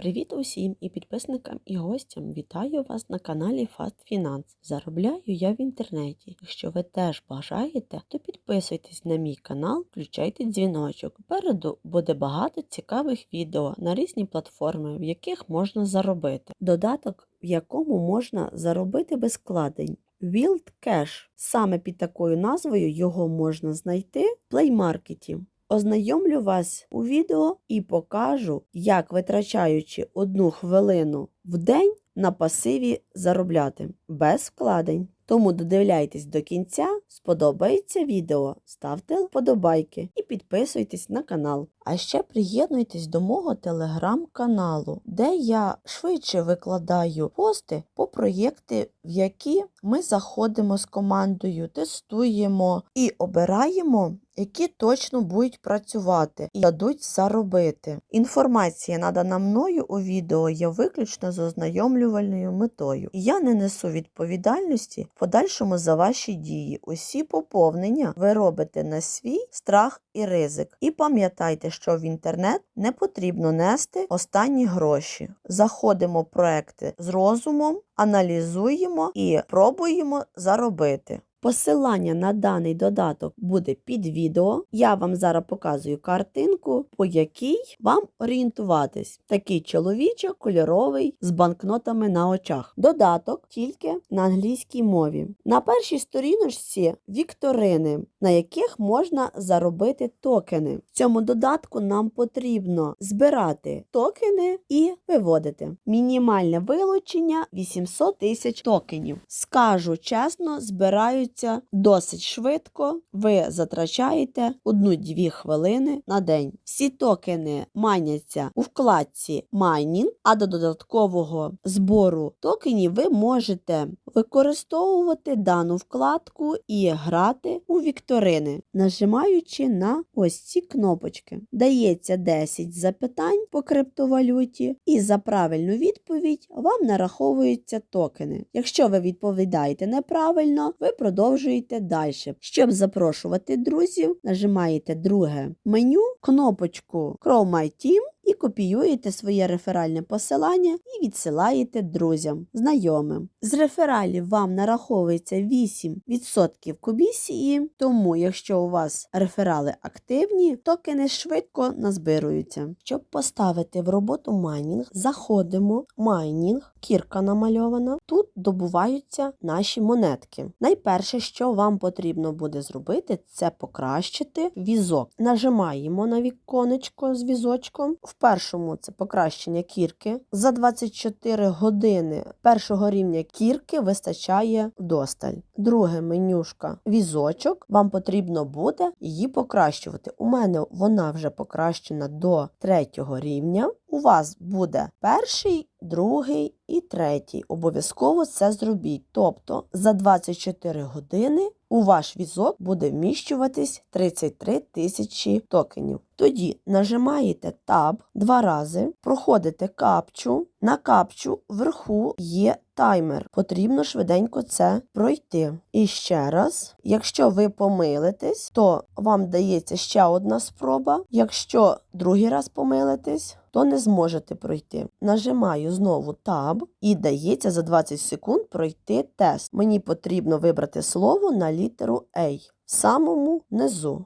Привіт усім і підписникам і гостям. Вітаю вас на каналі Fast Finance. Заробляю я в інтернеті. Якщо ви теж бажаєте, то підписуйтесь на мій канал, включайте дзвіночок. Попереду буде багато цікавих відео на різні платформи, в яких можна заробити. Додаток, в якому можна заробити без вкладень. Wild Cash. Саме під такою назвою його можна знайти в Play Market. Ознайомлю вас у відео і покажу, як витрачаючи одну хвилину в день на пасиві заробляти без вкладень. Тому додивляйтесь до кінця, сподобається відео, ставте вподобайки і підписуйтесь на канал. А ще приєднуйтесь до мого телеграм-каналу, де я швидше викладаю пости по проєкти, в які ми заходимо з командою, тестуємо і обираємо, які точно будуть працювати і дадуть заробити. Інформація, надана мною у відео, є виключно з ознайомлювальною метою. І я не несу відповідальності в подальшому за ваші дії. Усі поповнення ви робите на свій страх і ризик. І пам'ятайте, що в інтернет не потрібно нести останні гроші. Заходимо в проекти з розумом, аналізуємо і пробуємо заробити. Посилання на даний додаток буде під відео. Я вам зараз показую картинку, по якій вам орієнтуватись. Такий чоловічок кольоровий з банкнотами на очах. Додаток тільки на англійській мові. На першій сторіночці вікторини, на яких можна заробити токени. В цьому додатку нам потрібно збирати токени і виводити. Мінімальне вилучення 800 тисяч токенів. Скажу чесно, збирають досить швидко, ви затрачаєте 1-2 хвилини на день. Всі токени майняться у вкладці майнінг, а до додаткового збору токенів ви можете використовувати дану вкладку і грати у вікторини, нажимаючи на ось ці кнопочки. Дається 10 запитань по криптовалюті, і за правильну відповідь вам нараховуються токени. Якщо ви відповідаєте неправильно, ви продовжуєте далі. Щоб запрошувати друзів, нажимаєте друге меню, кнопочку Chrome My Team і копіюєте своє реферальне посилання і відсилаєте друзям, знайомим. З рефералів вам нараховується 8% комісії, тому якщо у вас реферали активні, токени швидко назбируються. Щоб поставити в роботу майнінг, заходимо майнінг, кірка намальована. Тут добуваються наші монетки. Найперше, що вам потрібно буде зробити, це покращити візок. Нажимаємо на віконечко з візочком. В першому це покращення кірки. За 24 години першого рівня кірки вистачає досталь. Друге менюшка візочок. Вам потрібно буде її покращувати. У мене вона вже покращена до третього рівня. У вас буде перший, другий і третій. Обов'язково це зробіть. Тобто за 24 години у ваш візок буде вміщуватись 33 тисячі токенів. Тоді нажимаєте Tab два рази, проходите капчу. На капчу вверху є таймер. Потрібно швиденько це пройти. І ще раз, якщо ви помилитесь, то вам дається ще одна спроба. Якщо другий раз помилитесь, то не зможете пройти. Нажимаю знову Tab і дається за 20 секунд пройти тест. Мені потрібно вибрати слово на літеру A в самому низу.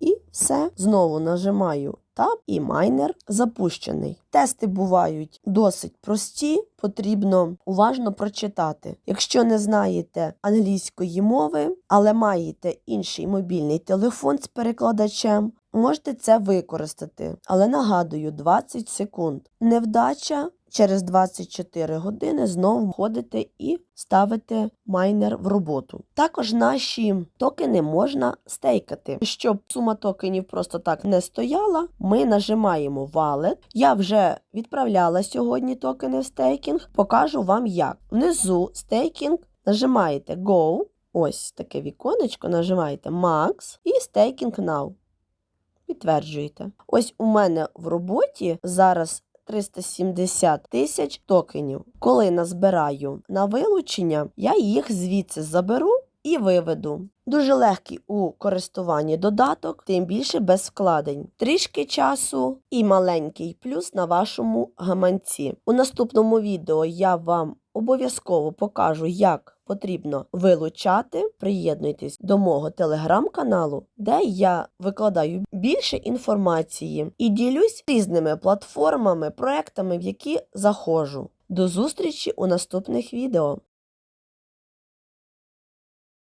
І все. Знову нажимаю Tab і майнер запущений. Тести бувають досить прості, потрібно уважно прочитати. Якщо не знаєте англійської мови, але маєте інший мобільний телефон з перекладачем, можете це використати. Але нагадую, 20 секунд. Невдача. Через 24 години знову входите і ставите майнер в роботу. Також наші токени можна стейкати. Щоб сума токенів просто так не стояла, ми нажимаємо Wallet. Я вже відправляла сьогодні токени в стейкінг, покажу вам як. Внизу стейкінг нажимаєте Go, ось таке віконечко, нажимаєте Max і Staking Now. Підтверджуєте. Ось у мене в роботі зараз 370 тисяч токенів. Коли назбираю на вилучення, я їх звідси заберу і виведу. Дуже легкий у користуванні додаток, тим більше без вкладень. Трішки часу і маленький плюс на вашому гаманці. У наступному відео я вам обов'язково покажу, як потрібно вилучати. Приєднуйтесь до мого телеграм-каналу, де я викладаю більше інформації і ділюсь різними платформами, проектами, в які заходжу. До зустрічі у наступних відео.